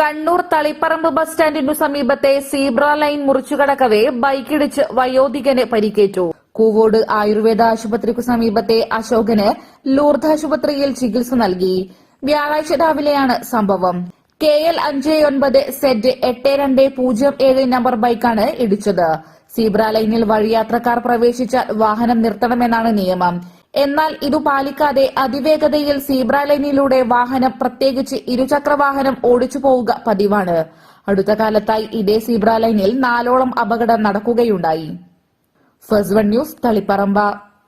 Kannur Taliparamba bus സ്റ്റാൻഡിനു സമീപത്തെ zebra line മുറിച്ചുകടക്കവേ ബൈക്കിടിച്ച് വയോധികന് പരിക്കേറ്റു. കൂവോട് ആയുർവേദ ആശുപത്രിക്കു സമീപത്തെ അശോകന് ലൂർദ് ആശുപത്രിയിൽ ചികിത്സ നൽകി. വ്യാഴാഴ്ച രാവിലെയാണ് സംഭവം. കെ എൽ അഞ്ച് ഒൻപത് സെറ്റ് എട്ട് രണ്ട് പൂജ്യം ഏഴ് നമ്പർ ബൈക്കാണ് ഇടിച്ചത്. സീബ്ര ലൈനിൽ വഴിയാത്രക്കാർ പ്രവേശിച്ചാൽ വാഹനം നിർത്തണമെന്നാണ് നിയമം. എന്നാൽ ഇതു പാലിക്കാതെ അതിവേഗതയിൽ സീബ്ര ലൈനിലൂടെ വാഹനം പ്രത്യേകിച്ച് ഇരുചക്ര വാഹനം ഓടിച്ചു പോവുക പതിവാണ്. അടുത്ത കാലത്തായി ഇതേ സീബ്ര ലൈനിൽ നാലോളം അപകടം നടക്കുകയുണ്ടായി. First one news Taliparamba.